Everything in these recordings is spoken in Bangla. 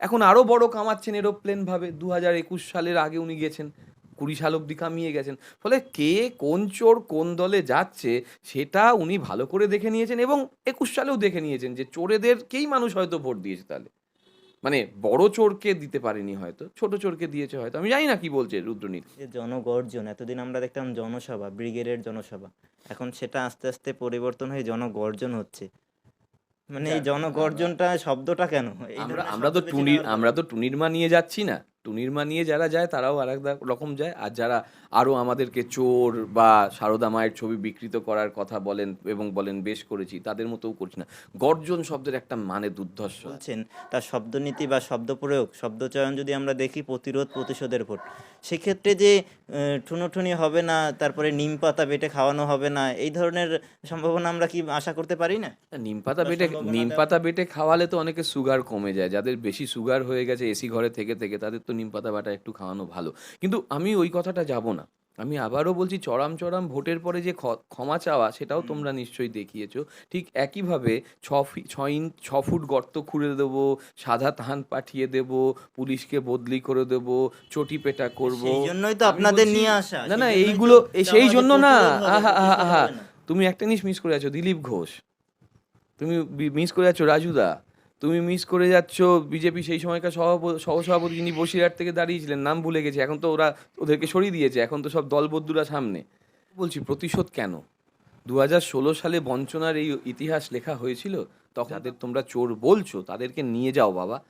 এখন আরও বড় কামাচ্ছেন এরোপ্লেন ভাবে। দু হাজার একুশ সালের আগে উনি গেছেন। কুড়ি সাল অব্দি কামিয়ে গেছেন। ফলে কে, কোন চোর, কোন দলে যাচ্ছে, সেটা উনি ভালো করে দেখে নিয়েছেন এবং একুশ সালেও দেখে নিয়েছেন যে চোরেদেরকেই মানুষ হয়তো ভোট দিয়েছে তাহলে। মানে বড় চোরকে দিতে পারেনি হয়তো, ছোট চোরকে দিয়েছে হয়তো। আমি জানি না কি বলছে রুদ্রনীল। জনগর্জন, এতদিন আমরা দেখতাম জনসভা, ব্রিগেডের জনসভা। এখন সেটা আস্তে আস্তে পরিবর্তন হয়ে জনগর্জন হচ্ছে। মানে এই জনগর্জনটা শব্দটা কেন? আমরা আমরা তো টুনির আমরা তো টুনির মা নিয়ে যাচ্ছি না। টুনির মা নিয়ে যারা যায় তারাও আর এক রকম যায়। আর যারা আরও আমাদেরকে চোর বা সারদা মায়ের ছবি বিকৃত করার কথা বলেন এবং বলেন বেশ করেছি। তাদের মতোও করছি না। গর্জন শব্দের একটা মানে দুর্ধর্ষ। বলছেন তার শব্দনীতি বা শব্দ প্রয়োগ শব্দচয়ন যদি আমরা দেখি প্রতিরোধ প্রতিশোধের ভোট সেক্ষেত্রে যে ঠুনোঠুনি হবে না তারপরে নিম পাতা বেটে খাওয়ানো হবে না এই ধরনের সম্ভাবনা আমরা কি আশা করতে পারি না? নিম পাতা বেটে নিম পাতা বেটে খাওয়ালে তো অনেকে সুগার কমে যায়। যাদের বেশি সুগার হয়ে গেছে এসি ঘরে থেকে থেকে তাদের তো নিম পাতা বাটা একটু খাওয়ানো ভালো। কিন্তু আমি ওই কথাটা যাব না। আমি আবারও বলছি চড়াম চড়াম ভোটের পরে যে খ- ক্ষমা চাওয়া সেটাও তোমরা নিশ্চয়ই দেখিয়েছো। ঠিক একইভাবে ছ ফি ছ ইঞ্চ ছ ফুট গর্ত খুঁড়ে দেবো সাদা ধান পাঠিয়ে দেব পুলিশকে বদলি করে দেব চটি পেটা করব। সেই জন্যই তো আপনাদের নিয়ে আসা না সেই না জন্যই তো এইগুলো এই সেই জন্য না। হবে, আহা আহা প্রতিশোধ আহা। হবে না। তুমি একটা জিনিস মিস করে আছো দিলীপ ঘোষ। তুমি মিস করে যাচ্ছ রাজুদা তুমি মিস করে যাচ্ছ বিজেপি সেই সময়কার সভাপ- সহসভাপতি যিনি বসিরহাট থেকে দাঁড়িয়েছিলেন, নাম ভুলে গেছে। এখন তো ওরা ওদেরকে সরিয়ে দিয়েছে, এখন তো সব দলবদ্ধুরা সামনে। বলছি, প্রতিশোধ কেন? দু ষোলো সালে বঞ্চনার এই ইতিহাস লেখা হয়েছিল, তখন যাদের তোমরা চোর বলছো, তাদেরকে নিয়ে যাও বাবা।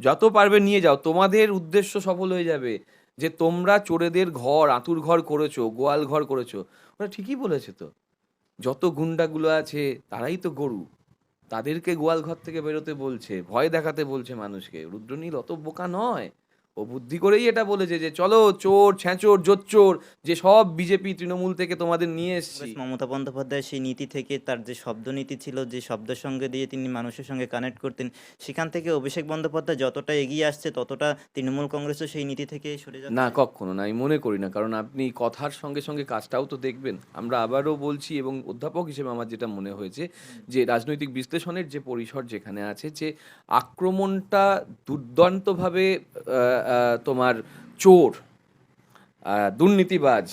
যত পারবে নিয়ে যাও, তোমাদের উদ্দেশ্য সফল হয়ে যাবে যে তোমরা চোরেদের ঘর, আঁতুর ঘর করেছ, গোয়াল ঘর করেছ। ওরা ঠিকই বলেছে তো। যত গুন্ডাগুলো আছে, তারাই তো গরু। তাদেরকে গোয়াল ঘর থেকে বেরোতে বলছে ভয় দেখাতে বলছে মানুষকে। রুদ্রনীল অত বোকা নয়। ও বুদ্ধি করেই এটা বলেছে যে চলো চোর ছ্যাঁচোর জোচ্চোর যে সব বিজেপি তৃণমূল থেকে তোমাদের নিয়ে এসছি। মমতা বন্দ্যোপাধ্যায় সেই নীতি থেকে তার যে শব্দনীতি ছিল যে শব্দের সঙ্গে দিয়ে তিনি মানুষের সঙ্গে কানেক্ট করতেন সেখান থেকে অভিষেক বন্দ্যোপাধ্যায় যতটা এগিয়ে আসছে ততটা তৃণমূল কংগ্রেসও সেই নীতি থেকে সরে যাচ্ছে। না কখনো না আমি মনে করি না কারণ আপনি কথার সঙ্গে সঙ্গে কাজটাও তো দেখবেন। আমরা আবারও বলছি এবং অধ্যাপক হিসেবে আমার যেটা মনে হয়েছে যে রাজনৈতিক বিশ্লেষণের যে পরিসর যেখানে আছে যে আক্রমণটা দুর্দান্তভাবে তোমার চোর দুর্নীতিবাজ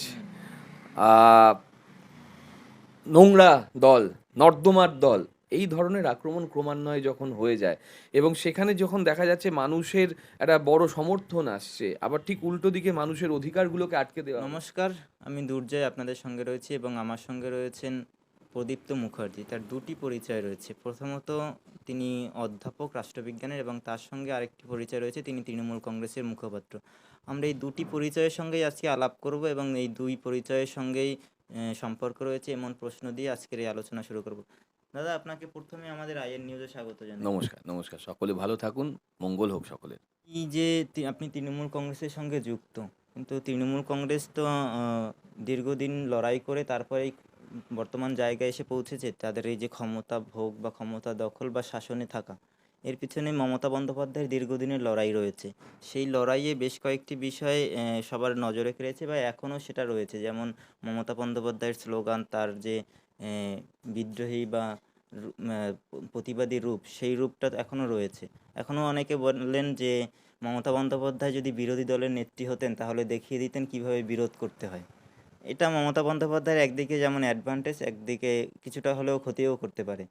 নোংরা দল, নর্দমার দল, এই ধরনের আক্রমণ ক্রমান্বয়ে যখন হয়ে যায় এবং সেখানে যখন দেখা যাচ্ছে মানুষের একটা বড় সমর্থন আসছে, আবার ঠিক উল্টো দিকে মানুষের অধিকারগুলোকে আটকে দেওয়া নমস্কার, আমি দুর্জয় আপনাদের সঙ্গে রয়েছি এবং আমার সঙ্গে রয়েছেন প্রদীপ্ত মুখার্জি। তার দুটি পরিচয় রয়েছে। প্রথমত তিনি অধ্যাপক রাষ্ট্রবিজ্ঞানের এবং তার সঙ্গে আরেকটি পরিচয় রয়েছে তিনি তৃণমূল কংগ্রেসের মুখপাত্র। আমরা এই দুটি পরিচয়ের সঙ্গেই আজকে আলাপ করব এবং এই দুই পরিচয়ের সঙ্গেই সম্পর্ক রয়েছে এমন প্রশ্ন দিয়ে আজকের এই আলোচনা শুরু করব। দাদা আপনাকে প্রথমে আমাদের আইএন নিউজে স্বাগত জানাই। নমস্কার নমস্কার। সকলে ভালো থাকুন মঙ্গল হোক সকলের। এই যে আপনি তৃণমূল কংগ্রেসের সঙ্গে যুক্ত কিন্তু তৃণমূল কংগ্রেস তো দীর্ঘদিন লড়াই করে তারপরে বর্তমান জায়গায় এসে পৌঁছেছে, তাদের এই যে ক্ষমতা ভোগ বা ক্ষমতা দখল বা শাসনে থাকা, এর পিছনে মমতা বন্দ্যোপাধ্যায়ের দীর্ঘদিনের লড়াই রয়েছে। সেই লড়াইয়ে বেশ কয়েকটি বিষয় সবার নজরে কেড়েছে বা এখনও সেটা রয়েছে। যেমন মমতা বন্দ্যোপাধ্যায়ের স্লোগান, তার যে বিদ্রোহী বা প্রতিবাদী রূপ, সেই রূপটা এখনও রয়েছে। এখনও অনেকে বললেন যে, মমতা বন্দ্যোপাধ্যায় যদি বিরোধী দলের নেত্রী হতেন, তাহলে দেখিয়ে দিতেন কীভাবে বিরোধ করতে হয়। এটা মমতা বন্দ্যোপাধ্যায়ের একদিকে যেমন অ্যাডভান্টেজ একদিকে কিছুটা হলেও ক্ষতিও করতে পারে।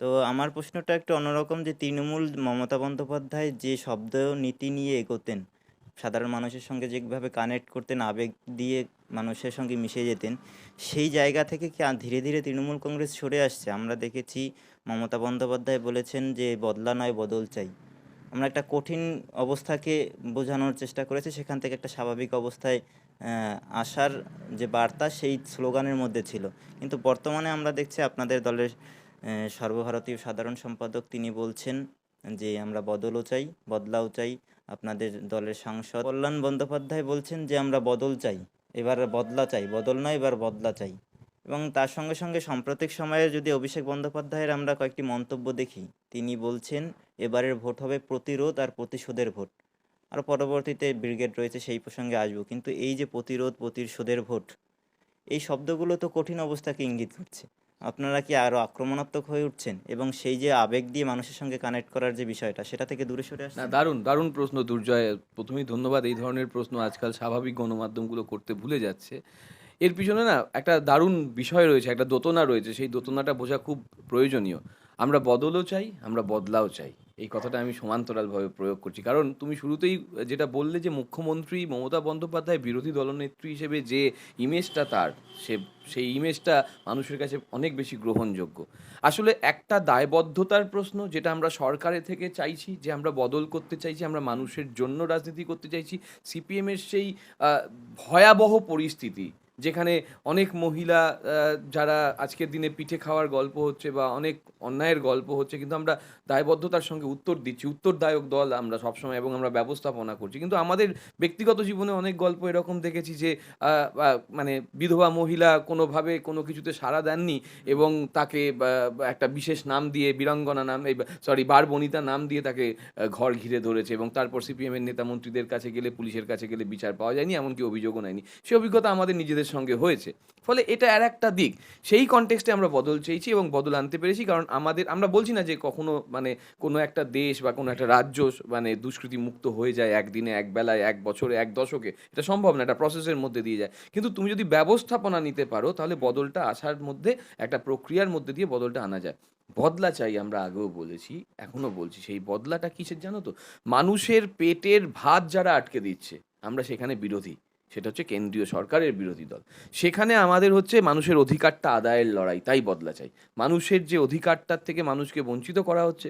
তো আমার প্রশ্নটা একটু অন্যরকম যে, তৃণমূল মমতা বন্দ্যোপাধ্যায় যে শব্দ নীতি নিয়ে এগোতেন, সাধারণ মানুষের সঙ্গে যেভাবে কানেক্ট করতেন, আবেগ দিয়ে মানুষের সঙ্গে মিশে যেতেন, সেই জায়গা থেকে কি ধীরে ধীরে তৃণমূল কংগ্রেস সরে আসছে? আমরা দেখেছি মমতা বন্দ্যোপাধ্যায় বলেছেন যে, বদলা নয়, বদল চাই। আমরা একটা কঠিন অবস্থাকে বোঝানোর চেষ্টা করেছি, সেখান থেকে একটা স্বাভাবিক অবস্থায় আসার যে বার্তা সেই স্লোগানের মধ্যে ছিল। কিন্তু বর্তমানে আমরা দেখছি আপনাদের দলের সর্বভারতীয় সাধারণ সম্পাদক তিনি বলছেন যে আমরা বদলও চাই, বদলাও চাই। আপনাদের দলের সাংসদ কল্যাণ বন্দ্যোপাধ্যায় বলছেন যে আমরা বদল চাই, এবার বদলা চাই, বদল নয়, এবার বদলা চাই। এবং তার সঙ্গে সঙ্গে সাম্প্রতিক সময়ে যদি অভিষেক বন্দ্যোপাধ্যায়ের আমরা কয়েকটি মন্তব্য দেখি, তিনি বলছেন, এবারের ভোট হবে প্রতিরোধ আর প্রতিশোধের ভোট। আর পরবর্তীতে ব্রিগেড রয়েছে সেই প্রসঙ্গে আসব। কিন্তু এই যে প্রতিরোধ প্রতিশোধের ভোট এই শব্দগুলো তো কঠিন অবস্থাকে ইঙ্গিত করছে। আপনারা কি আরও আক্রমণাত্মক হয়ে উঠছেন? এবং সেই যে আবেগ দিয়ে মানুষের সঙ্গে কানেক্ট করার যে বিষয়টা সেটা থেকে দূরে সরে না দারুণ দারুণ প্রশ্ন দুর্জয়। প্রথমেই ধন্যবাদ এই ধরনের প্রশ্ন আজকাল স্বাভাবিক গণমাধ্যমগুলো করতে ভুলে যাচ্ছে। এর পিছনে না একটা দারুণ বিষয় রয়েছে একটা দোতনা রয়েছে। সেই দোতনাটা বোঝা খুব প্রয়োজনীয়। আমরা বদলও চাই আমরা বদলাও চাই। এই কথাটা আমি সমান্তরালভাবে প্রয়োগ করছি। কারণ তুমি শুরুতেই যেটা বললে যে মুখ্যমন্ত্রী মমতা বন্দ্যোপাধ্যায় বিরোধী দলনেত্রী হিসেবে যে ইমেজটা তার, সে, সেই ইমেজটা মানুষের কাছে অনেক বেশি গ্রহণযোগ্য। আসলে একটা দায়বদ্ধতার প্রশ্ন যেটা আমরা সরকারের থেকে চাইছি, যে আমরা বদল করতে চাইছি, আমরা মানুষের জন্য রাজনীতি করতে চাইছি, সিপিএমের সেই ভয়াবহ পরিস্থিতি যেখানে অনেক মহিলা যারা আজকের দিনে পিঠে খাওয়ার গল্প হচ্ছে বা অনেক অন্যায়ের গল্প হচ্ছে, কিন্তু আমরা দায়বদ্ধতার সঙ্গে উত্তর দিচ্ছি। উত্তরদায়ক দল আমরা সবসময় এবং আমরা ব্যবস্থাপনা করছি। কিন্তু আমাদের ব্যক্তিগত জীবনে অনেক গল্প এরকম দেখেছি যে মানে বিধবা মহিলা কোনোভাবে কোনো কিছুতে সাড়া দেননি এবং তাকে একটা বিশেষ নাম দিয়ে, বীরাঙ্গনা নাম, এই সরি বার বনিতা নাম দিয়ে তাকে ঘর ঘিরে ধরেছে এবং তারপর সিপিএমের নেতা মন্ত্রীদের কাছে গেলে, পুলিশের কাছে গেলে বিচার পাওয়া যায়নি, এমনকি অভিযোগও নেয়নি। সে অভিজ্ঞতা আমাদের নিজেদের সঙ্গে হয়েছে। ফলে এটা আর একটা দিক। সেই কনটেক্সটে আমরা বদল চেয়েছি এবং বদল আনতে পেরেছি কারণ আমাদের, আমরা বলছি না যে কখনো মানে কোনো একটা দেশ বা কোনো একটা রাজ্য মানে দুষ্কৃতি মুক্ত হয়ে যায় একদিনে, এক বেলায়, এক বছরে, এক দশকে। এটা সম্ভব না, এটা প্রসেসের মধ্যে দিয়ে যায়। কিন্তু তুমি যদি ব্যবস্থাপনা নিতে পারো, তাহলে বদলটা আসার মধ্যে, একটা প্রক্রিয়ার মধ্যে দিয়ে বদলটা আনা যায়। বদলা চাই আমরা আগেও বলেছি এখনও বলছি। সেই বদলাটা কিসের জানো তো? মানুষের পেটের ভাত যারা আটকে দিচ্ছে, আমরা সেখানে বিরোধী। সেটা হচ্ছে কেন্দ্রীয় সরকারের বিরোধী দল সেখানে আমাদের হচ্ছে মানুষের অধিকারটা আদায়ের লড়াই, তাই বদলা চাই মানুষের যে অধিকারটার থেকে মানুষকে বঞ্চিত করা হচ্ছে।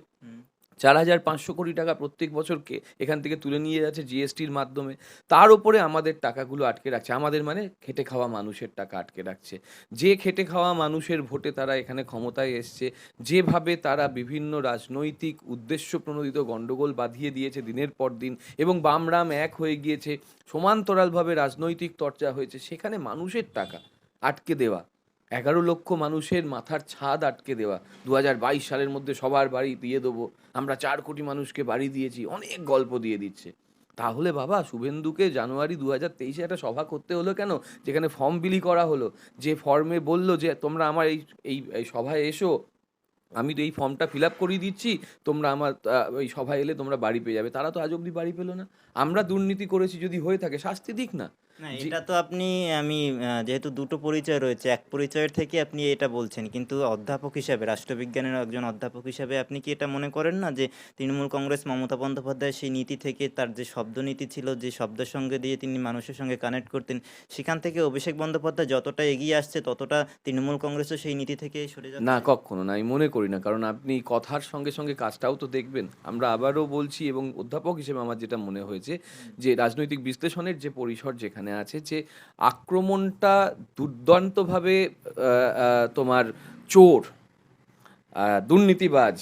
চার হাজার পাঁচশো কোটি টাকা প্রত্যেক বছরকে এখান থেকে তুলে নিয়ে যাচ্ছে জিএসটির মাধ্যমে। তার উপরে আমাদের টাকাগুলো আটকে রাখছে। আমাদের মানে খেটে খাওয়া মানুষের টাকা আটকে রাখছে। যে খেটে খাওয়া মানুষের ভোটে তারা এখানে ক্ষমতায় এসছে, যেভাবে তারা বিভিন্ন রাজনৈতিক উদ্দেশ্য প্রণোদিত গণ্ডগোল বাঁধিয়ে দিয়েছে দিনের পর দিন এবং বামরাম এক হয়ে গিয়েছে, সমান্তরালভাবে রাজনৈতিক চর্চা হয়েছে, সেখানে মানুষের টাকা আটকে দেওয়া। এগারো লক্ষ মানুষের মাথার ছাদ আটকে দেওয়া। দু সালের মধ্যে সবার বাড়ি দিয়ে দেবো। আমরা চার কোটি মানুষকে বাড়ি দিয়েছি, অনেক গল্প দিয়ে দিচ্ছে। তাহলে বাবা, শুভেন্দুকে জানুয়ারি দু হাজার তেইশে একটা সভা করতে হলো কেন? যেখানে ফর্ম বিলি করা হলো। যে ফর্মে বলল যে, তোমরা আমার এই এই সভায় এসো। আমি তো এই ফর্মটা ফিল আপ করিয়ে দিচ্ছি। তোমরা আমার ওই সভায় এলে তোমরা বাড়ি পেয়ে যাবে। তারা তো আজ অব্দি বাড়ি পেল না। আমরা দুর্নীতি করেছি যদি হয়ে থাকে, শাস্তি দিক না। না এটা তো আপনি আমি যেহেতু দুটো পরিচয় রয়েছে এক পরিচয়ের থেকে আপনি এটা বলছেন কিন্তু অধ্যাপক হিসাবে রাষ্ট্রবিজ্ঞানের একজন অধ্যাপক হিসাবে আপনি কি এটা মনে করেন না যে তৃণমূল কংগ্রেস মমতা বন্দ্যোপাধ্যায় সেই নীতি থেকে তার যে শব্দনীতি ছিল যে শব্দের সঙ্গে দিয়ে তিনি মানুষের সঙ্গে কানেক্ট করতেন সেখান থেকে অভিষেক বন্দ্যোপাধ্যায় যতটা এগিয়ে আসছে ততটা তৃণমূল কংগ্রেসও সেই নীতি থেকে সরে যাচ্ছে? না কখনো না আমি মনে করি না কারণ আপনি কথার সঙ্গে সঙ্গে কাজটাও তো দেখবেন। আমরা আবারও বলছি এবং অধ্যাপক হিসেবে আমার যেটা মনে হয়েছে যে রাজনৈতিক বিশ্লেষণের যে পরিসর যেখানে আছে যে আক্রমণটা দুর্দান্তভাবে তোমার চোর দুর্নীতিবাজ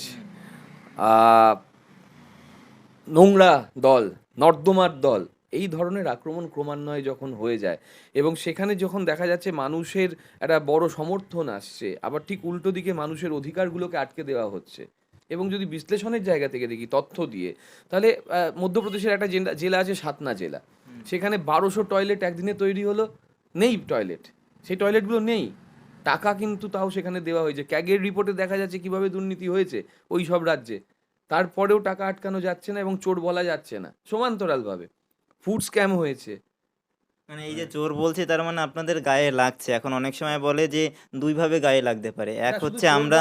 নোংরা দল, নর্দমার দল, এই ধরনের আক্রমণ ক্রমান্বয়ে যখন হয়ে যায় এবং সেখানে যখন দেখা যাচ্ছে মানুষের একটা বড় সমর্থন আসছে, আবার ঠিক উল্টো দিকে মানুষের অধিকারগুলোকে আটকে দেওয়া হচ্ছে এবং যদি বিশ্লেষণের জায়গা থেকে দেখি তথ্য দিয়ে, তাহলে মধ্যপ্রদেশের একটা জেলা আছে সাতনা জেলা। সেখানে বারোশো টয়লেট একদিনে তৈরি হলো। নেই টয়লেট সেই টয়লেটগুলো নেই। টাকা কিন্তু তাও সেখানে দেওয়া হয়েছে। ক্যাগের রিপোর্টে দেখা যাচ্ছে কীভাবে দুর্নীতি হয়েছে ওই সব রাজ্যে। তারপরেও টাকা আটকানো যাচ্ছে না এবং চোর বলা যাচ্ছে না। সমান্তরালভাবে। ফুড স্ক্যাম হয়েছে। মানে এই যে চোর বলছে তার মানে আপনাদের গায়ে লাগছে। এখন অনেক সময় বলে যে দুইভাবে গায়ে লাগতে পারে। এক হচ্ছে আমরা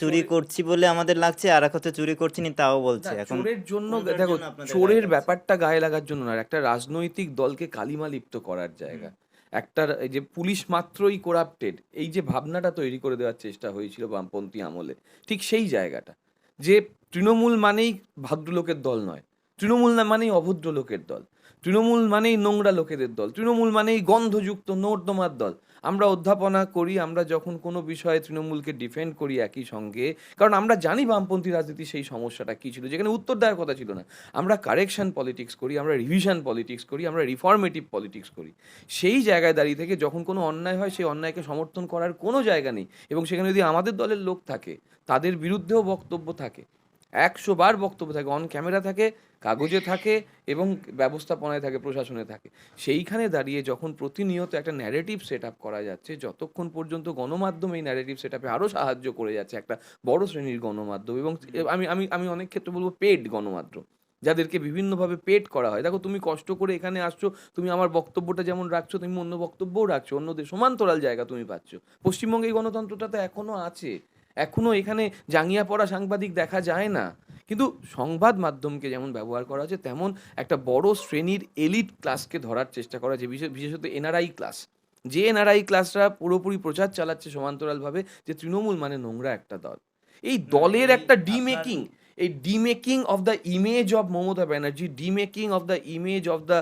চুরি করছি বলে আমাদের লাগছে আর এক হচ্ছে চুরি করছি নি তাও বলছে। এখন চোরের জন্য দেখো চোরের ব্যাপারটা গায়ে লাগার জন্য না একটা রাজনৈতিক দলকে কালিমা লিপ্ত করার জায়গা। একটা যে পুলিশ মাত্রই করাপ্টেড এই যে ভাবনাটা তৈরি করে দেওয়ার চেষ্টা হয়েছিল বামপন্থী আমলে ঠিক সেই জায়গাটা। যে তৃণমূল মানেই ভদ্রলোকের দল নয় তৃণমূল না মানেই অভদ্র লোকের দল। তৃণমূল মানেই নোংরা লোকেদের দল, তৃণমূল মানেই গন্ধযুক্ত নর্দমার দল। আমরা অধ্যাপনা করি, আমরা যখন কোনো বিষয়ে তৃণমূলকে ডিফেন্ড করি একই সঙ্গে, কারণ আমরা জানি বামপন্থী রাজনীতি সেই সমস্যাটা কী ছিল, যেখানে উত্তর দেওয়ার কথা ছিল না। আমরা কারেকশন পলিটিক্স করি, আমরা রিভিশন পলিটিক্স করি, আমরা রিফর্মেটিভ পলিটিক্স করি। সেই জায়গায় দাঁড়িয়ে থেকে যখন কোনো অন্যায় হয়, সেই অন্যায়কে সমর্থন করার কোনো জায়গা নেই। এবং সেখানে যদি আমাদের দলের লোক থাকে, তাদের বিরুদ্ধেও বক্তব্য থাকে একশো বার বক্তব্য থাকে অন ক্যামেরা থাকে কাগজে থাকে এবং ব্যবস্থাপনায় থাকে প্রশাসনে থাকে। সেইখানে দাঁড়িয়ে যখন প্রতিনিয়ত একটা ন্যারেটিভ সেট আপ করা যাচ্ছে যতক্ষণ পর্যন্ত গণমাধ্যম এই ন্যারেটিভ সেট আপে আরও সাহায্য করে যাচ্ছে একটা বড় শ্রেণির গণমাধ্যম এবং আমি আমি আমি অনেক ক্ষেত্রে বলব পেড গণমাধ্যম যাদেরকে বিভিন্নভাবে পেড করা হয়। দেখো তুমি কষ্ট করে এখানে আসছো তুমি আমার বক্তব্যটা যেমন রাখছো তুমি অন্য বক্তব্যও রাখছো অন্যদের সমান্তরাল জায়গা তুমি পাচ্ছ। পশ্চিমবঙ্গে এই গণতন্ত্রটা তো এখনও আছে। এখনও এখানে জাঙ্গিয়া পড়া সাংবাদিক দেখা যায় না। কিন্তু সংবাদ মাধ্যমকে যেমন ব্যবহার করা হচ্ছে তেমন একটা বড় শ্রেণির এলিট ক্লাসকে ধরার চেষ্টা করা হচ্ছে বিশেষ বিশেষত এনআরআই ক্লাস। যে এনআরআই ক্লাসরা পুরোপুরি প্রচার চালাচ্ছে সমান্তরালভাবে যে তৃণমূল মানে নোংরা একটা দল। এই দলের একটা ডিমেকিং এই demaking of the image of Mamata Banerjee demaking of the image of the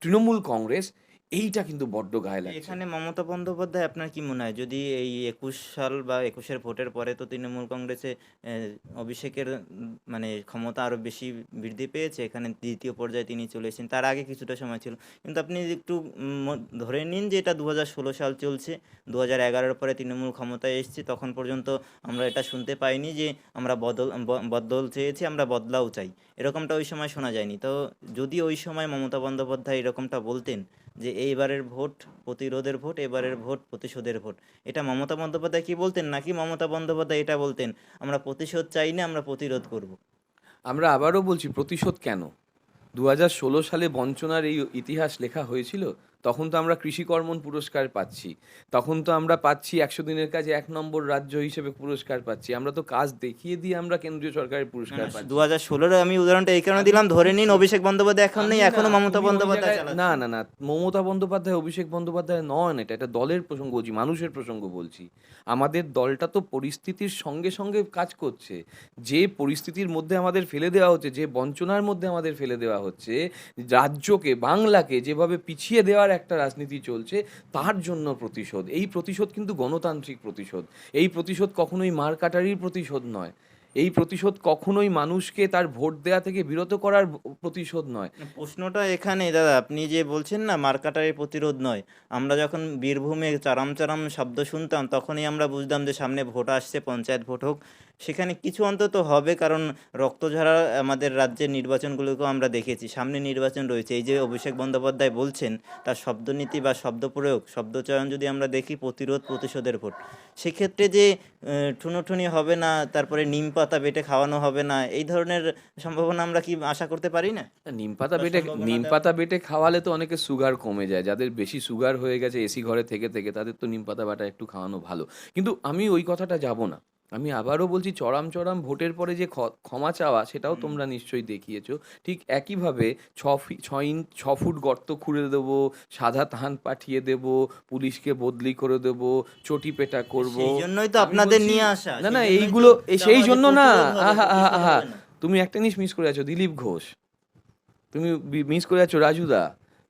Trinamool Congress এইটা কিন্তু বড্ড গায়ে লাগছে। এখানে মমতা বন্দ্যোপাধ্যায়, আপনার কি মনে হয়? যদি এই একুশ সাল বা একুশের ভোটের পরে তো তৃণমূল কংগ্রেসে অভিষেকের মানে ক্ষমতা আরও বেশি বৃদ্ধি পেয়েছে, এখানে দ্বিতীয় পর্যায়ে তিনি চলে এসেছেন, তার আগে কিছুটা সময় ছিল। কিন্তু আপনি একটু ধরে নিন যে এটা দু হাজার ষোলো সাল চলছে দু হাজার পরে তৃণমূল ক্ষমতায় এসেছে, তখন পর্যন্ত আমরা এটা শুনতে পাইনি যে আমরা বদল বদল চেয়েছি, আমরা বদলাও চাই। এরকমটা ওই সময় শোনা যায়নি। তো যদি ওই সময় মমতা বন্দ্যোপাধ্যায় এরকমটা বলতেন যে এইবারের ভোট প্রতিরোধের ভোট, এবারের ভোট প্রতিশোধের ভোট। এটা মমতা বন্দ্যোপাধ্যায় কি বলতেন নাকি মমতা বন্দ্যোপাধ্যায় এটা বলতেন? আমরা প্রতিশোধ চাই না, আমরা প্রতিরোধ করব। আমরা আবারও বলছি, প্রতিশোধ কেন? দু হাজার ষোলো সালে বঞ্চনার এই ইতিহাস লেখা হয়েছিল তখন তো আমরা কৃষিকর্মণ পুরস্কার পাচ্ছি। তখন তো আমরা পাচ্ছি একশো দিনের কাজে এক নম্বর রাজ্য হিসেবে পুরস্কার পাচ্ছি। আমরা তো কাজ দেখিয়ে দিয়ে আমরা কেন্দ্রীয় সরকারের পুরস্কার পাচ্ছি। দু হাজার ষোলোর আমি উদাহরণটা এই কারণে দিলাম ধরে নিন অভিষেক বন্দ্যোপাধ্যায় এখন নেই এখনও মমতা বন্দ্যোপাধ্যায় না না না মমতা বন্দ্যোপাধ্যায় অভিষেক বন্দ্যোপাধ্যায় নন এটা এটা দলের প্রসঙ্গ বলছি মানুষের প্রসঙ্গ বলছি। আমাদের দলটা তো পরিস্থিতির সঙ্গে সঙ্গে কাজ করছে। যে পরিস্থিতির মধ্যে আমাদের ফেলে দেওয়া হচ্ছে যে বঞ্চনার মধ্যে আমাদের ফেলে দেওয়া হচ্ছে রাজ্যকে বাংলাকে যেভাবে পিছিয়ে দেওয়ার একটা রাজনীতি চলছে, তার জন্য প্রতিশোধ। এই প্রতিশোধ কিন্তু গণতান্ত্রিক প্রতিশোধ। এই প্রতিশোধ কখনোই মার কাটারির প্রতিশোধ নয়। এই প্রতিশোধ কখনোই মানুষকে তার ভোট দেওয়া থেকে বিরত করার প্রতিশোধ নয়। প্রশ্নটা এখানে দাদা, আপনি যে বলছেন না মার্কাটারের প্রতিরোধ নয়, আমরা যখন বীরভূমে চারাম চারাম শব্দ শুনতাম, তখনই আমরা বুঝতাম যে সামনে ভোট আসছে, পঞ্চায়েত ভোট হোক। সেখানে কিছু অন্তত হবে, কারণ রক্তঝরা আমাদের রাজ্যের নির্বাচনগুলোকেও আমরা দেখেছি। সামনে নির্বাচন রয়েছে। এই যে অভিষেক বন্দ্যোপাধ্যায় বলছেন, তার শব্দনীতি বা শব্দ প্রয়োগ শব্দচয়ন যদি আমরা দেখি, প্রতিরোধ প্রতিশোধের ভোট। সেক্ষেত্রে যে ঠুনোঠুনি হবে না, তারপরে নিম পাতা বেটে খাওয়ানো হবে না এই ধরনের সম্ভাবনা আমরা কি আশা করতে পারি না? নিম পাতা বেটে নিম পাতা বেটে খাওয়ালে তো অনেকে সুগার কমে যায় যাদের বেশি সুগার হয়ে গেছে এসি ঘরে থেকে থেকে তাদের তো নিম পাতা বাটা একটু খাওয়ানো ভালো। কিন্তু আমি ওই কথাটা যাব না। আমি আবারও বলছি চড়াম চড়াম ভোটের পরে যে ক্ষমা চাওয়া সেটাও তোমরা নিশ্চয়ই দেখিয়েছো। ঠিক একইভাবে ছ ছ ইঞ্চ ছ ফুট গর্ত খুঁড়ে দেবো সাদা ধান পাঠিয়ে দেব পুলিশকে বদলি করে দেব চটি পেটা করব। সেই জন্যই তো আপনাদের নিয়ে আসা না না এইগুলো সেই জন্য না। তুমি একটা জিনিস মিস করে আছো দিলীপ ঘোষ। তুমি মিস করে যাচ্ছ রাজুদা।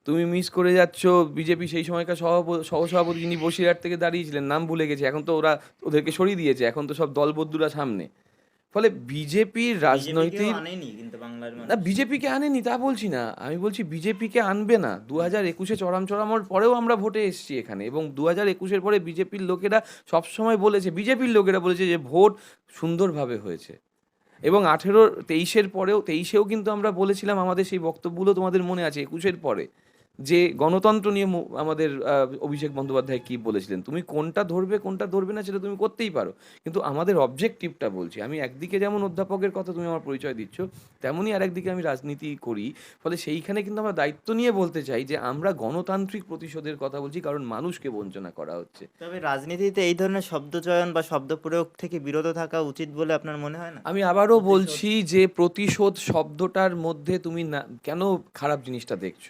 তুমি মিস করে যাচ্ছ বিজেপি সেই সময়কার সভাপ- সহসভাপতি যিনি বসিরহাট থেকে দাঁড়িয়েছিলেন নাম ভুলে গেছে এখন তো ওরা ওদেরকে সরিয়ে দিয়েছে এখন তো সব দলবদ্ধুরা সামনে। ফলে বিজেপির রাজনৈতিক আনেনি না বিজেপিকে আনেনি তা বলছি না। আমি বলছি বিজেপিকে আনবে না। দু হাজার একুশে চড়াম চড়ামর পরেও আমরা ভোটে এসেছি এখানে এবং দু হাজার একুশের পরে বিজেপির লোকেরা সবসময় বলেছে বিজেপির লোকেরা বলেছে যে ভোট সুন্দরভাবে হয়েছে। এবং আঠেরো তেইশের পরেও তেইশেও কিন্তু আমরা বলেছিলাম আমাদের সেই বক্তব্যগুলো তোমাদের মনে আছে একুশের পরে। যে গণতন্ত্র নিয়ে আমাদের অভিষেক বন্দ্যোপাধ্যায় কি বলেছিলেন? তুমি কোনটা ধরবে কোনটা ধরবে না সেটা তুমি করতেই পারো। কিন্তু আমাদের অবজেক্টিভটা বলছি আমি একদিকে যেমন অধ্যাপকের কথা তুমি আমার পরিচয় দিচ্ছ তেমনই আরেকদিকে আমি রাজনীতি করি। ফলে সেইখানে কিন্তু আমরা দায়িত্ব নিয়ে বলতে চাই যে আমরা গণতান্ত্রিক প্রতিশোধের কথা বলছি কারণ মানুষকে বঞ্চনা করা হচ্ছে। তবে রাজনীতিতে এই ধরনের শব্দচয়ন বা শব্দ প্রয়োগ থেকে বিরত থাকা উচিত বলে আপনার মনে হয় না? আমি আবারও বলছি যে প্রতিশোধ শব্দটার মধ্যে তুমি না কেন খারাপ জিনিসটা দেখছ?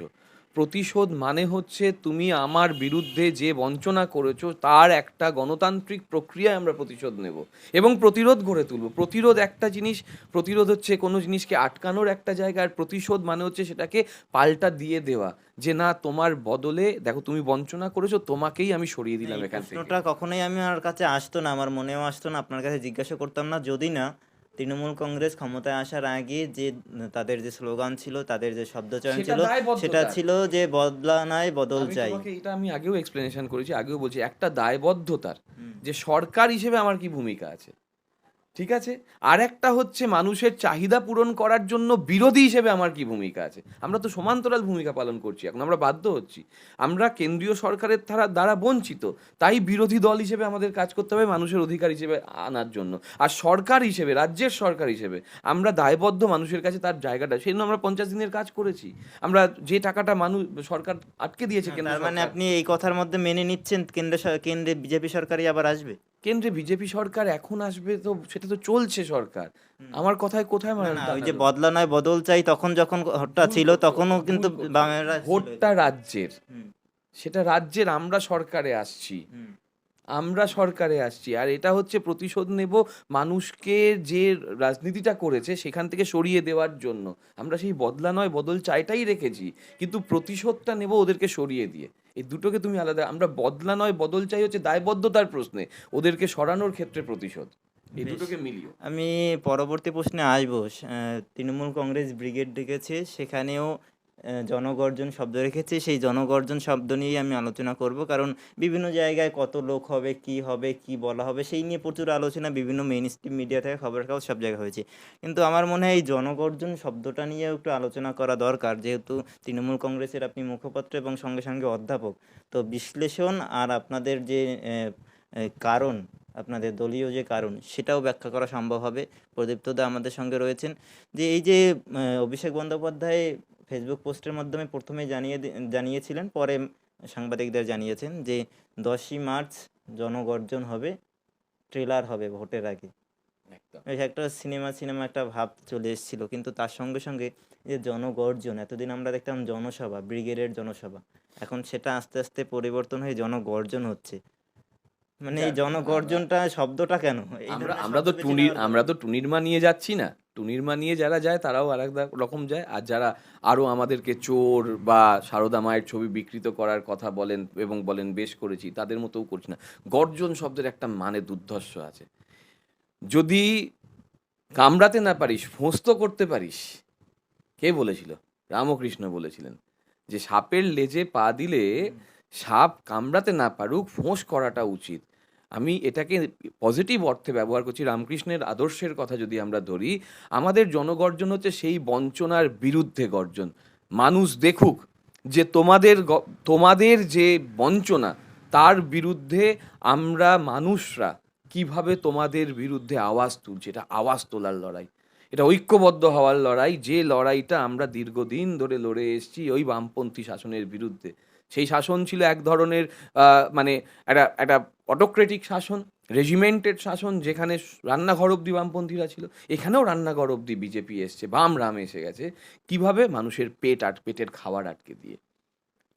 প্রতিশোধ মানে হচ্ছে তুমি আমার বিরুদ্ধে যে বঞ্চনা করেছ তার একটা গণতান্ত্রিক প্রক্রিয়ায় আমরা প্রতিশোধ নেব এবং প্রতিরোধ গড়ে তুলব। প্রতিরোধ একটা জিনিস প্রতিরোধ হচ্ছে কোনো জিনিসকে আটকানোর একটা জায়গা আর প্রতিশোধ মানে হচ্ছে সেটাকে পাল্টা দিয়ে দেওয়া যে না তোমার বদলে দেখো তুমি বঞ্চনা করেছ তোমাকেই আমি সরিয়ে দিলাম এখান থেকে। কখনোই আমি আমার কাছে আসতো না আমার মনেও আসতো না আপনার কাছে জিজ্ঞাসা করতাম না যদি না তৃণমূল কংগ্রেস ক্ষমতায় আসার আগে যে তাদের যে স্লোগান ছিল তাদের যে শব্দচয়ন চয়ন ছিল সেটা ছিল যে বদলা নাই বদল চাই। এটা আমি আগেও এক্সপ্লেনেশন করেছি আগেও বলছি একটা দায়বদ্ধতার যে সরকার হিসেবে আমার কি ভূমিকা আছে? ঠিক আছে? আর একটা হচ্ছে মানুষের চাহিদা পূরণ করার জন্য বিরোধী হিসেবে আমার কি ভূমিকা আছে? আমরা তো সমান্তরাল ভূমিকা পালন করছি এখন আমরা বাধ্য হচ্ছি। আমরা কেন্দ্রীয় সরকারের দ্বারা দ্বারা বঞ্চিত তাই বিরোধী দল হিসেবে আমাদের কাজ করতে হবে মানুষের অধিকার হিসেবে আনার জন্য। আর সরকার হিসেবে রাজ্যের সরকার হিসেবে আমরা দায়বদ্ধ মানুষের কাছে তার জায়গাটা সেই জন্য আমরা পঞ্চাশ দিনের কাজ করেছি। আমরা যে টাকাটা মানুষ সরকার আটকে দিয়েছে কেন্দ্র মানে আপনি এই কথার মধ্যে মেনে নিচ্ছেন কেন্দ্র কেন্দ্রে বিজেপি সরকারই আবার আসবে? কেন্দ্রে বিজেপি সরকার এখন আসবে তো সেটা তো চলছে সরকার। আমার কথায় কোথায় মানে ওই যে বদলা নয় বদল চাই তখন যখন হট্টা ছিল তখনও কিন্তু ভোটটা রাজ্যের। সেটা রাজ্যের আমরা সরকারে আসছি। আমরা সরকারে আসছি। আর এটা হচ্ছে প্রতিশোধ নেব মানুষকে যে রাজনীতিটা করেছে সেখান থেকে সরিয়ে দেওয়ার জন্য। আমরা সেই বদলা নয় বদল চাইটাই রেখেছি। কিন্তু প্রতিশোধটা নেব ওদেরকে সরিয়ে দিয়ে। এই দুটোকে তুমি আলাদা আমরা বদলা নয় বদল চাই হচ্ছে দায়বদ্ধতার প্রশ্নে ওদেরকে সরানোর ক্ষেত্রে প্রতিশোধ। এই দুটোকে মিলিয়ে আমি পরবর্তী প্রশ্নে আসব। আহ, তৃণমূল কংগ্রেস ব্রিগেড ডেকেছে সেখানেও জনগর্জন শব্দ রেখেছে। সেই জনগর্জন শব্দ নিয়েই আমি আলোচনা করব। কারণ বিভিন্ন জায়গায় কত লোক হবে, কি হবে, কি বলা হবে, সেই নিয়ে প্রচুর আলোচনা বিভিন্ন মেইন স্ট্রিম মিডিয়া থেকে খবরের কাগজ সব জায়গায় হয়েছে। কিন্তু আমার মনে হয় এই জনগর্জন শব্দটা নিয়েও একটু আলোচনা করা দরকার। যেহেতু তৃণমূল কংগ্রেসের আপনি মুখপাত্র এবং সঙ্গে সঙ্গে অধ্যাপক। তো বিশ্লেষণ আর আপনাদের যে কারণ আপনাদের দলীয় যে কারণ সেটাও ব্যাখ্যা করা সম্ভব হবে। প্রদীপ্তদা আমাদের সঙ্গে রয়েছেন। যে এই যে অভিষেক বন্দ্যোপাধ্যায় ফেসবুক পোস্টের মাধ্যমে প্রথমে জানিয়ে দি- জানিয়েছিলেন পরে সাংবাদিকদের জানিয়েছেন যে দশই মার্চ জনগর্জন হবে ট্রেলার হবে ভোটের আগে। একটা সিনেমা সিনেমা একটা ভাব চলে এসেছিল কিন্তু তার সঙ্গে সঙ্গে যে জনগর্জন এতদিন আমরা দেখতাম জনসভা ব্রিগেডের জনসভা এখন সেটা আস্তে আস্তে পরিবর্তন হয়ে জনগর্জন হচ্ছে। মানে এই জনগর্জনটা শব্দটা কেন? আমরা আমরা তো টুনির আমরা তো টুনির মা নিয়ে যাচ্ছি না। টুনির মা নিয়ে যারা যায় তারাও আলাদা রকম যায়। আর যারা আরও আমাদেরকে চোর বা সারদা মায়ের ছবি বিকৃত করার কথা বলেন এবং বলেন বেশ করেছি তাদের মতোও করছি না। গর্জন শব্দের একটা মানে দুর্ধর্ষ আছে। যদি কামড়াতে না পারিস ফোঁসতো করতে পারিস কে বলেছিল? রামকৃষ্ণ বলেছিলেন যে সাপের লেজে পা দিলে সাপ কামড়াতে না পারুক ফোঁস করাটা উচিত। আমি এটাকে পজিটিভ অর্থে ব্যবহার করছি, রামকৃষ্ণের আদর্শের কথা যদি আমরা ধরি, আমাদের জনগর্জন হচ্ছে সেই বঞ্চনার বিরুদ্ধে গর্জন। মানুষ দেখুক যে তোমাদের তোমাদের যে বঞ্চনা, তার বিরুদ্ধে আমরা মানুষরা কীভাবে তোমাদের বিরুদ্ধে আওয়াজ তুলছি? এটা আওয়াজ তোলার লড়াই। এটা ঐক্যবদ্ধ হওয়ার লড়াই। যে লড়াইটা আমরা দীর্ঘদিন ধরে লড়ে এসেছি, ওই বামপন্থী শাসনের বিরুদ্ধে। সেই শাসন ছিল এক ধরনের মানে একটা একটা অটোক্রেটিক শাসন রেজিমেন্টেড শাসন, যেখানে রান্নাঘর অব্দি বামপন্থীরা ছিল। এখানেও রান্নাঘর অব্দি বিজেপি এসছে, বাম রাম এসে গেছে। কীভাবে? মানুষের পেট আট, পেটের খাবার আটকে দিয়ে।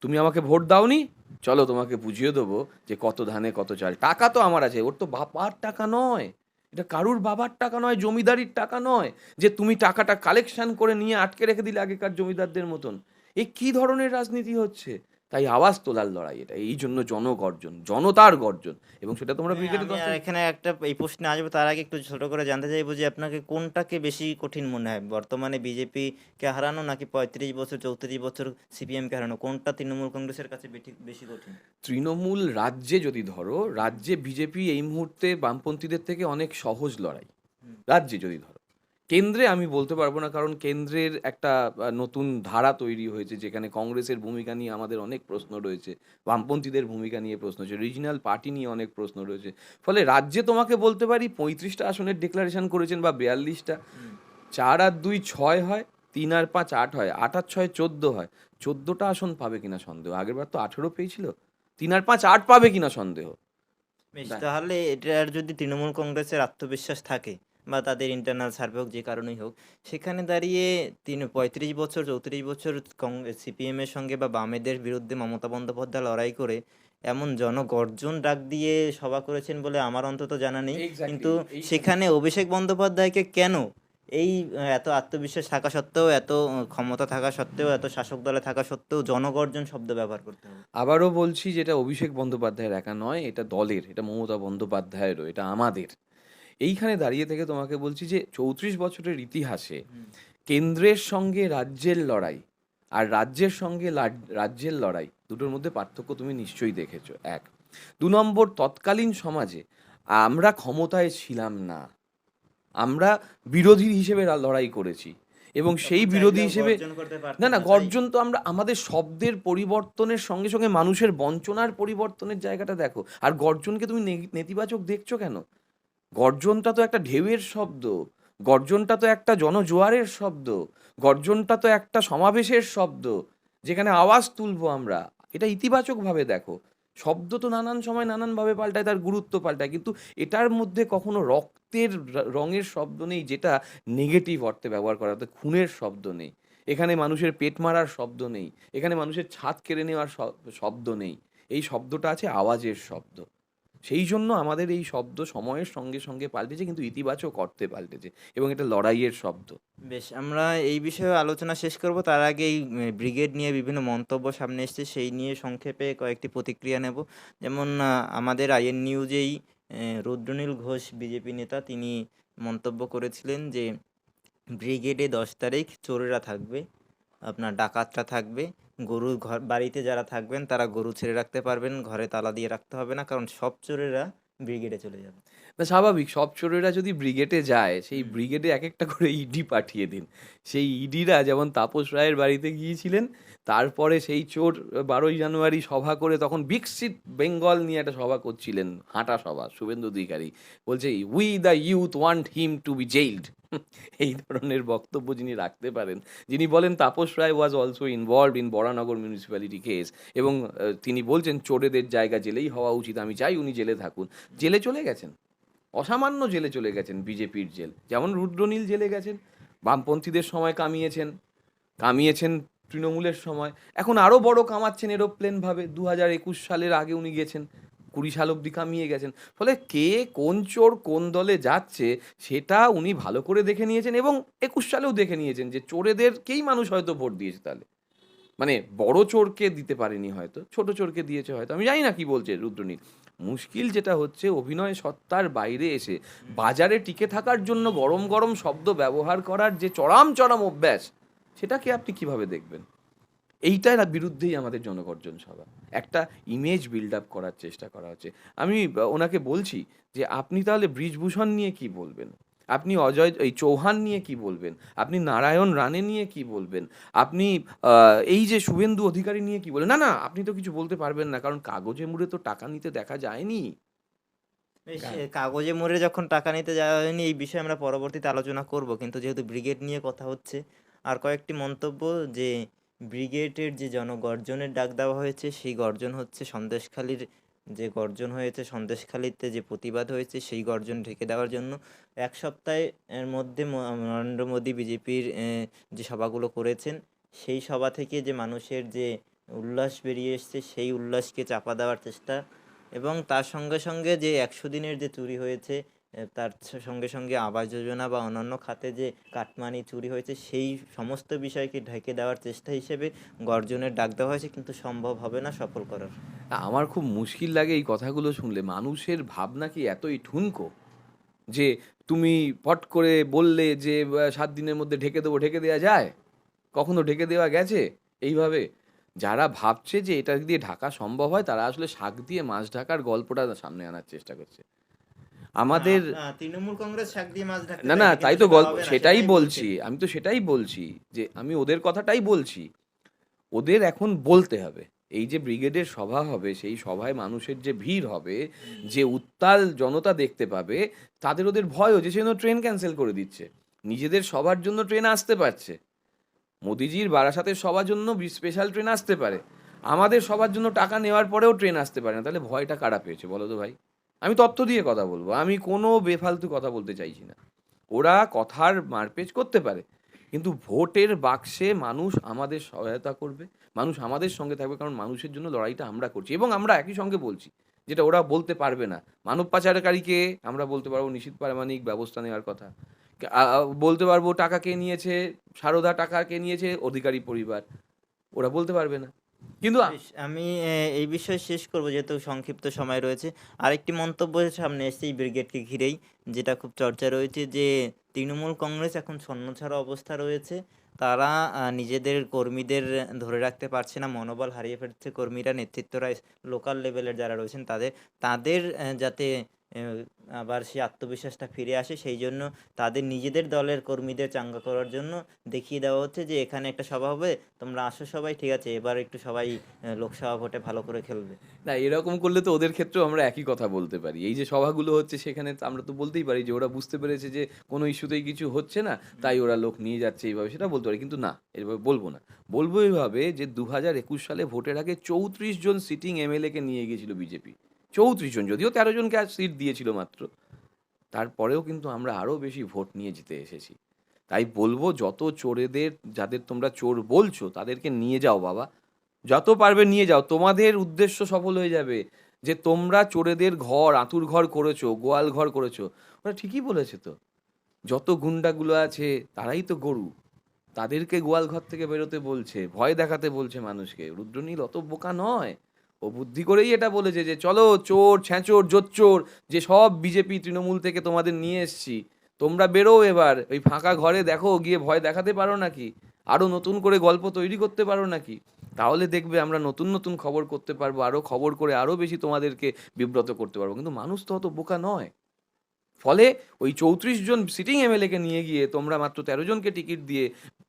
তুমি আমাকে ভোট দাওনি? চলো তোমাকে বুঝিয়ে দেবো যে কত ধানে কত চাল। টাকা তো আমার আছে, ওর তো বাবার টাকা নয়। এটা কারুর বাবার টাকা নয়, জমিদারির টাকা নয়। যে তুমি টাকাটা কালেকশন করে নিয়ে আটকে রেখে দিলে আগেকার জমিদারদের মতন। এ কি ধরনের রাজনীতি হচ্ছে? তাই আওয়াজ তোলার লড়াই এটা এই জন্য জনগর্জন জনতার গর্জন এবং সেটা তোমরা হ্যাঁ, ক্রিকেটে এখানে একটা এই প্রশ্নে আসব তার আগে একটু ছোট করে জানতে চাইব যে আপনাকে কোনটাকে বেশি কঠিন মনে হয়? বর্তমানে বিজেপি কে হারানো নাকি পঁয়ত্রিশ বছর চৌত্রিশ বছর সিপিএম কে হারানো? কোনটা তৃণমূল কংগ্রেসের কাছে বেশি বেশি কঠিন? তৃণমূল রাজ্যে যদি ধরো রাজ্যে বিজেপি এই মুহূর্তে বামপন্থীদের থেকে অনেক সহজ লড়াই। রাজ্যে যদি ধরো। কেন্দ্রে আমি বলতে পারব না, কারণ কেন্দ্রের একটা নতুন ধারা তৈরি হয়েছে যেখানে কংগ্রেসের ভূমিকা নিয়ে আমাদের অনেক প্রশ্ন রয়েছে, বামপন্থীদের ভূমিকা নিয়ে প্রশ্ন রয়েছে, রিজিনাল পার্টি নিয়ে অনেক প্রশ্ন রয়েছে। ফলে রাজ্যে তোমাকে বলতে পারি পঁয়ত্রিশটা আসনের ডিক্লারেশন করেছেন বা বিয়াল্লিশটা। চার আর দুই ছয় হয়, তিন আর পাঁচ আট হয়, আট আর ছয় চোদ্দ হয়। চোদ্দটা আসন পাবে কিনা সন্দেহ? আগেরবার তো আঠেরো পেয়েছিল। তিন আর পাঁচ আট পাবে কিনা সন্দেহ। তাহলে এটার যদি তৃণমূল কংগ্রেসের আত্মবিশ্বাস থাকে বা তাদের ইন্টারনাল সার্ভে হোক যে কারণেই হোক সেখানে দাঁড়িয়ে তিন পঁয়ত্রিশ বছর চৌত্রিশ বছর সিপিএম এর সঙ্গে বা বামেদের বিরুদ্ধে মমতা বন্দ্যোপাধ্যায় লড়াই করে এমন জনগর্জন ডাক দিয়ে সভা করেছেন বলে আমার অন্তত জানা নেই। কিন্তু সেখানে অভিষেক বন্দ্যোপাধ্যায়কে কেন এই এত আত্মবিশ্বাস থাকা সত্ত্বেও এত ক্ষমতা থাকা সত্ত্বেও এত শাসক দলে থাকা সত্ত্বেও জনগর্জন শব্দ ব্যবহার করতে হবে? আবারও বলছি যেটা অভিষেক বন্দ্যোপাধ্যায়ের একা নয় এটা দলের এটা মমতা বন্দ্যোপাধ্যায়েরও এটা আমাদের। এইখানে দাঁড়িয়ে থেকে তোমাকে বলছি যে চৌত্রিশ বছরের ইতিহাসে কেন্দ্রের সঙ্গে রাজ্যের লড়াই আর রাজ্যের সঙ্গে রাজ্যের লড়াই দুটোর মধ্যে পার্থক্য তুমি নিশ্চয়ই দেখেছ। এক দু নম্বর তৎকালীন সমাজে আমরা ক্ষমতায় ছিলাম না। আমরা বিরোধী হিসেবে লড়াই করেছি এবং সেই বিরোধী হিসেবে না না গর্জন তো আমরা আমাদের শব্দের পরিবর্তনের সঙ্গে সঙ্গে মানুষের বঞ্চনার পরিবর্তনের জায়গাটা দেখো। আর গর্জনকে তুমি নেতিবাচক দেখছ কেন? গর্জনটা তো একটা ঢেউয়ের শব্দ, গর্জনটা তো একটা জনজোয়ারের শব্দ, গর্জনটা তো একটা সমাবেশের শব্দ, যেখানে আওয়াজ তুলবো আমরা। এটা ইতিবাচকভাবে দেখো। শব্দ তো নানান সময় নানানভাবে পাল্টায়, তার গুরুত্ব পাল্টায়, কিন্তু এটার মধ্যে কখনো রক্তের রঙের শব্দ নেই, যেটা নেগেটিভ অর্থে ব্যবহার করা অর্থাৎ খুনের শব্দ নেই। এখানে মানুষের পেট মারার শব্দ নেই, এখানে মানুষের ছাদ কেড়ে নেওয়ার শব্দ নেই। এই শব্দটা আছে আওয়াজের শব্দ। সেই জন্য আমাদের এই শব্দ সময়ের সঙ্গে সঙ্গে পাল্টেছে, কিন্তু ইতিবাচক অর্থে পাল্টেছে এবং এটা লড়াইয়ের শব্দ। বেশ, আমরা এই বিষয়ে আলোচনা শেষ করব। তার আগে এই ব্রিগেড নিয়ে বিভিন্ন মন্তব্য সামনে এসেছে, সেই নিয়ে সংক্ষেপে কয়েকটি প্রতিক্রিয়া নেব। যেমন আমাদের আইএন নিউজেই রুদ্রনীল ঘোষ, বিজেপি নেতা, তিনি মন্তব্য করেছিলেন যে ব্রিগেডে দশ তারিখ চোরেরা থাকবে, আপনার ডাকাতরা থাকবে গরু ঘর, বাড়িতে যারা থাকবেন, তারা গরু ছেড়ে রাখতে পারবেন, ঘরে তালা দিয়ে রাখতে হবে না, কারণ সব চোরেরা ব্রিগেডে চলে যাবে। না, স্বাভাবিক, সব চোরেরা যদি ব্রিগেডে যায়, সেই ব্রিগেডে এক একটা করে ইডি পাঠিয়ে দিন। সেই ইডিরা যেমন তাপস রায়ের বাড়িতে গিয়েছিলেন, তারপরে সেই চোর বারোই জানুয়ারি সভা করে তখন বিকশিত বেঙ্গল নিয়ে একটা সভা করছিলেন, হাঁটা সভা, শুভেন্দু অধিকারী। বলছে we the youth want him to be jailed এই ধরনের বক্তব্য যিনি রাখতে পারেন, যিনি বলেন Tapas Roy was also involve in Baranagar municipality case এবং তিনি বলছেন চোরেদের জায়গা জেলেই হওয়া উচিত, আমি চাই উনি জেলে থাকুন। জেলে চলে গেছেন? অসামান্য জেলে চলে গেছেন বিজেপির জেল। যেমন রুদ্রনীল জেলে গেছেন, বামপন্থীদের সময় কামিয়েছেন কামিয়েছেন তৃণমূলের সময়। এখন আরও বড় কামাচ্ছেন এরোপ্লেনভাবে দু হাজার একুশ সালের আগে উনি গেছেন। কুড়ি সাল অব্দি কামিয়ে গেছেন। ফলে কে কোন চোর কোন দলে যাচ্ছে সেটা উনি ভালো করে দেখে নিয়েছেন এবং একুশ সালেও দেখে নিয়েছেন যে চোরেদেরকেই মানুষ হয়তো ভোট দিয়েছে তাহলে। মানে বড় চোরকে দিতে পারেনি হয়তো, ছোট চোরকে দিয়েছে হয়তো। আমি জানি না কি বলছে রুদ্রনীল। মুশকিল যেটা হচ্ছে, অভিনয় সত্তার বাইরে এসে বাজারে টিকে থাকার জন্য গরম গরম শব্দ ব্যবহার করার যে চরম চরম অভ্যাস, সেটাকে আপনি কীভাবে দেখবেন? এইটার বিরুদ্ধেই আমাদের জনগর্জন সভা। একটা ইমেজ বিল্ড আপ করার চেষ্টা করা হচ্ছে। আমি ওনাকে বলছি যে, আপনি তাহলে ব্রিজভূষণ নিয়ে কি বলবেন? আপনি অজয়, এই চৌহান নিয়ে কি বলবেন? আপনি নারায়ণ রানে নিয়ে কি বলবেন? আপনি এই যে শুভেন্দু অধিকারী নিয়ে কি বলবেন? না না, আপনি তো কিছু বলতে পারবেন না, কারণ কাগজে মুড়ে তো টাকা নিতে দেখা যায়নি। কাগজে মোড়ে যখন টাকা নিতে যাওয়া হয়নি, এই বিষয়ে আমরা পরবর্তীতে আলোচনা করব। কিন্তু যেহেতু ব্রিগেড নিয়ে কথা হচ্ছে, আর কয়েকটি মন্তব্য যে ব্রিগেডের যে জনগর্জনের ডাক দেওয়া হয়েছে, সেই গর্জন হচ্ছে সন্দেশখালির যে গর্জন হয়েছে, সন্দেশখালিতে যে প্রতিবাদ হয়েছে, সেই গর্জন ঢেকে দেওয়ার জন্য এক সপ্তাহের মধ্যে নরেন্দ্র মোদী বিজেপির যে সভাগুলো করেছেন, সেই সভা থেকে যে মানুষের যে উল্লাস বেরিয়ে এসছে, সেই উল্লাসকে চাপা দেওয়ার চেষ্টা এবং তার সঙ্গে সঙ্গে যে একশো দিনের যে চুরি হয়েছে তার সঙ্গে সঙ্গে আবাস যোজনা বা অন্যান্য খাতে যে কাটমানি চুরি হয়েছে, সেই সমস্ত বিষয়কে ঢেকে দেওয়ার চেষ্টা হিসেবে গর্জনের ডাক দেওয়া হয়েছে, কিন্তু সম্ভব হবে না সফল করার। আমার খুব মুশকিল লাগে এই কথাগুলো শুনলে। মানুষের ভাবনা কি এতই ঠুনকো যে তুমি পট করে বললে যে সাত দিনের মধ্যে ঢেকে দেবো, ঢেকে দেওয়া যায়? কখনো ঢেকে দেওয়া গেছে এইভাবে? যারা ভাবছে যে এটা দিয়ে ঢাকা সম্ভব হয়, তারা আসলে শাক দিয়ে মাছ ঢাকার গল্পটা সামনে আনার চেষ্টা করছে। আমাদের তৃণমূল কংগ্রেস শাক দিয়ে মাছ না না তাই তো গল্প সেটাই বলছি। আমি তো সেটাই বলছি যে আমি ওদের কথাটাই বলছি। ওদের এখন বলতে হবে এই যে ব্রিগেডের সভা হবে সেই সভায় মানুষের যে ভিড় হবে যে উত্তাল জনতা দেখতে পাবে তাদের ওদের ভয় হচ্ছে সেজন্য ট্রেন ক্যান্সেল করে দিচ্ছে। নিজেদের সবার জন্য ট্রেন আসতে পারছে। মোদিজির বারাসাতের সবার জন্য স্পেশাল ট্রেন আসতে পারে। আমাদের সবার জন্য টাকা নেওয়ার পরেও ট্রেন আসতে পারে না তাহলে ভয়টা কারা পেয়েছে বলো তো ভাই? আমি তত্ত্ব দিয়ে কথা বলব। আমি কোনো বেফালতু কথা বলতে চাইছি না। ওরা কথার মারপেচ করতে পারে, কিন্তু ভোটের বাক্সে মানুষ আমাদের সহায়তা করবে, মানুষ আমাদের সঙ্গে থাকবে, কারণ মানুষের জন্য লড়াইটা আমরা করছি এবং আমরা একই সঙ্গে বলছি, যেটা ওরা বলতে পারবে না। মানব পাচারকারীকে আমরা বলতে পারব নিশ্চিত পারমাণিক ব্যবস্থা নেওয়ার কথা। বলতে পারব, টাকা কে নিয়েছে, সারদা টাকা কে নিয়েছে, অধিকারী পরিবার। ওরা বলতে পারবে না। কিন্তু আমি এই বিষয়ে শেষ করব, যেহেতু সংক্ষিপ্ত সময় রয়েছে। আরেকটি মন্তব্য সামনে এসেছে এই ব্রিগেডকে ঘিরেই, যেটা খুব চর্চা রয়েছে যে, তৃণমূল কংগ্রেস এখন ছাড়া অবস্থা রয়েছে। তারা নিজেদের কর্মীদের ধরে রাখতে পারছে না, মনোবল হারিয়ে ফেলছে কর্মীরা, নেতৃত্বরা লোকাল লেভেলের যারা রয়েছেন, তাদের তাদের যাতে আবার সেই আত্মবিশ্বাসটা ফিরে আসে। সেই জন্য তাদের নিজেদের দলের কর্মীদের চাঙ্গা করার জন্য দেখিয়ে দেওয়া হচ্ছে যে, এখানে একটা সভা হবে, তোমরা আসো সবাই, ঠিক আছে? এবার একটু সবাই লোকসভা ভোটে ভালো করে খেলবে। না, এরকম করলে তো ওদের ক্ষেত্রেও আমরা একই কথা বলতে পারি। এই যে সভাগুলো হচ্ছে সেখানে আমরা তো বলতেই পারি যে, ওরা বুঝতে পেরেছে যে, কোনো ইস্যুতেই কিছু হচ্ছে না, তাই ওরা লোক নিয়ে যাচ্ছে এইভাবে, সেটা বলতে পারি। কিন্তু না এভাবে বলব না। বলব এইভাবে যে দু হাজার একুশ সালে ভোটের আগে চৌত্রিশ জন সিটিং এমএলএ কে নিয়ে গিয়েছিল বিজেপি। চৌত্রিশ জন, যদিও তেরো জনকে আজ সিট দিয়েছিল মাত্র। তারপরেও কিন্তু আমরা আরও বেশি ভোট নিয়ে জিতে এসেছি। তাই বলব, যত চোরেদের, যাদের তোমরা চোর বলছো, তাদেরকে নিয়ে যাও বাবা। যত পারবে নিয়ে যাও। তোমাদের উদ্দেশ্য সফল হয়ে যাবে যে তোমরা চোরেদের ঘর, আঁতুর ঘর করেছ, গোয়াল ঘর করেছ। ওরা ঠিকই বলেছে তো। যত গুন্ডাগুলো আছে, তারাই তো গরু। তাদেরকে গোয়াল ঘর থেকে বেরোতে বলছে, ভয় দেখাতে বলছে মানুষকে। রুদ্রনীল অত বোকা নয়। ও বুদ্ধি করেই এটা বলেছে যে, চলো, চোর, ছ্যাঁচোর, জোচ্চোর, যে সব বিজেপি তৃণমূল থেকে তোমাদের নিয়ে এসছি, তোমরা বেরো এবার, ওই ফাঁকা ঘরে দেখো, গিয়ে ভয় দেখাতে পারো নাকি? আরও নতুন করে গল্প তৈরি করতে পারো নাকি? তাহলে দেখবে আমরা নতুন নতুন খবর করতে পারব আরও খবর করে আরও বেশি তোমাদেরকে বিব্রত করতে পারব। কিন্তু মানুষ তো অত বোকা নয়। ফলে ওই চৌত্রিশ জন সিটিং এমএলএকে নিয়ে গিয়ে তোমরা মাত্র তেরো জনকে টিকিট দিয়ে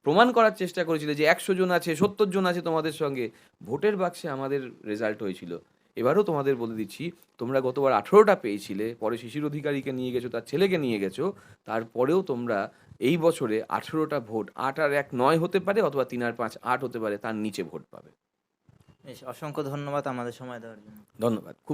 প্রমাণ করার চেষ্টা করেছিলে যে একশো জন আছে সত্তর জন আছে তোমাদের সঙ্গে। ভোটের বাক্সে আমাদের রেজাল্ট হয়েছিল। এবারও তোমাদের বলে দিচ্ছি তোমরা গতবার আঠেরোটা পেয়েছিলে পরে শিশির অধিকারীকে নিয়ে গেছো তার ছেলেকে নিয়ে গেছো তারপরেও তোমরা এই বছরে আঠেরোটা ভোট আট আর এক নয় হতে পারে অথবা তিন আর পাঁচ আট হতে পারে তার নিচে ভোট পাবে। বেশ অসংখ্য ধন্যবাদ আমাদের সময় দেওয়ার জন্য। ধন্যবাদ। খুব